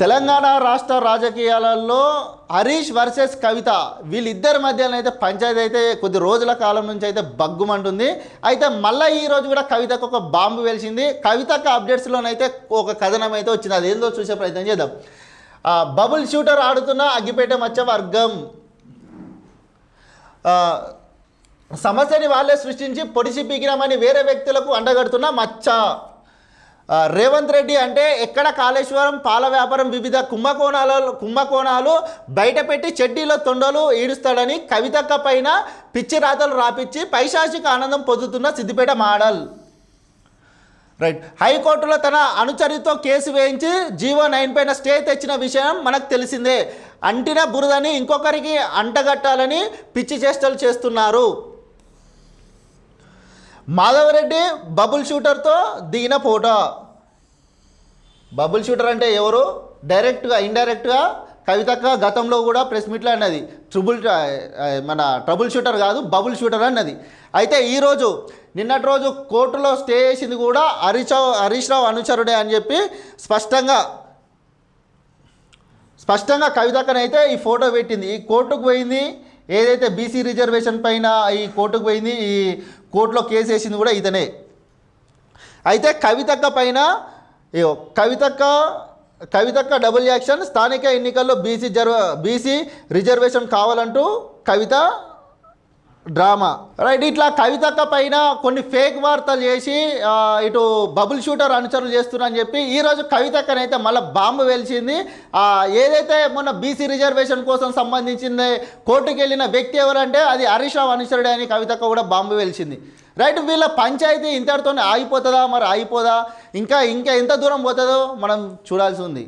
తెలంగాణ రాష్ట్ర రాజకీయాలలో హరీష్ వర్సెస్ కవిత వీళ్ళిద్దరి మధ్యన అయితే పంచాయతీ అయితే కొద్ది రోజుల కాలం నుంచి అయితే బగ్గుమంటుంది. అయితే మళ్ళీ ఈరోజు కూడా కవితకు ఒక బాంబు వెలిసింది. కవితకు అప్డేట్స్లోనైతే ఒక కథనం అయితే వచ్చింది. అదేందో చూసే ప్రయత్నం చేద్దాం. ఆ, బబుల్ షూటర్ ఆడుతున్న అగ్గిపేట మచ్చ వర్గం సమస్యని వాళ్ళే సృష్టించి పొడిచి పీకినామని వేరే వ్యక్తులకు అండగడుతున్న మచ్చ. రేవంత్ రెడ్డి అంటే ఎక్కడ కాళేశ్వరం పాల వ్యాపారం వివిధ కుంభకోణాలలో కుంభకోణాలు బయటపెట్టి చెడ్డీలో తొండలు ఈడుస్తాడని కవితక్క పైన పిచ్చి రాతలు రాపిచ్చి పైశాచిక ఆనందం పొందుతున్న సిద్దిపేట మోడల్. రైట్. హైకోర్టులో తన అనుచరితో కేసు వేయించి జీవో నైన్ పైన స్టే తెచ్చిన విషయం మనకు తెలిసిందే. అంటిన బురదని ఇంకొకరికి అంటగట్టాలని పిచ్చి చేష్టలు చేస్తున్నారు. మాధవరెడ్డి బబుల్ షూటర్తో దిగిన ఫోటో. బబుల్ షూటర్ అంటే ఎవరు? డైరెక్ట్గా ఇండైరెక్ట్గా కవితక్క గతంలో కూడా ప్రెస్ మీట్లో అన్నది. ట్రిబుల్ మన ట్రబుల్ షూటర్ కాదు బబుల్ షూటర్ అన్నది. అయితే ఈరోజు నిన్నటి రోజు కోర్టులో స్టే చేసింది కూడా హరీష్ హరీష్ రావు అనుచరుడే అని చెప్పి స్పష్టంగా స్పష్టంగా కవితక్కనైతే ఈ ఫోటో పెట్టింది. ఈ కోర్టుకు పోయింది ఏదైతే బీసీ రిజర్వేషన్ పైన ఈ కోర్టుకు పోయింది ఈ కోర్టులో కేసు వేసింది కూడా ఇతనే. అయితే కవితక్క పైన కవితక్క కవితక్క డబుల్ యాక్షన్ స్థానిక ఎన్నికల్లో బీసీ జర్వ బీసీ రిజర్వేషన్ కావాలంటూ కవిత డ్రామా. రైట్ ఇట్లా కవితక్క పైన కొన్ని ఫేక్ వార్తలు చేసి ఇటు బబుల్ షూటర్ అనుచరులు చేస్తున్నారని చెప్పి ఈరోజు కవితక్కనైతే మళ్ళీ బాంబు వెలిచింది ఏదైతే మొన్న బీసీ రిజర్వేషన్ కోసం సంబంధించింది కోర్టుకు వెళ్ళిన వ్యక్తి ఎవరంటే అది హరీష్ రావు అనుచరుడే అని కవితక్క కూడా బాంబు వెలిచింది రైట్ వీళ్ళ పంచాయతీ ఇంతటితోనే ఆగిపోతుందా? మరి ఆగిపోదా? ఇంకా ఇంకా ఎంత దూరం పోతుందో మనం చూడాల్సి ఉంది.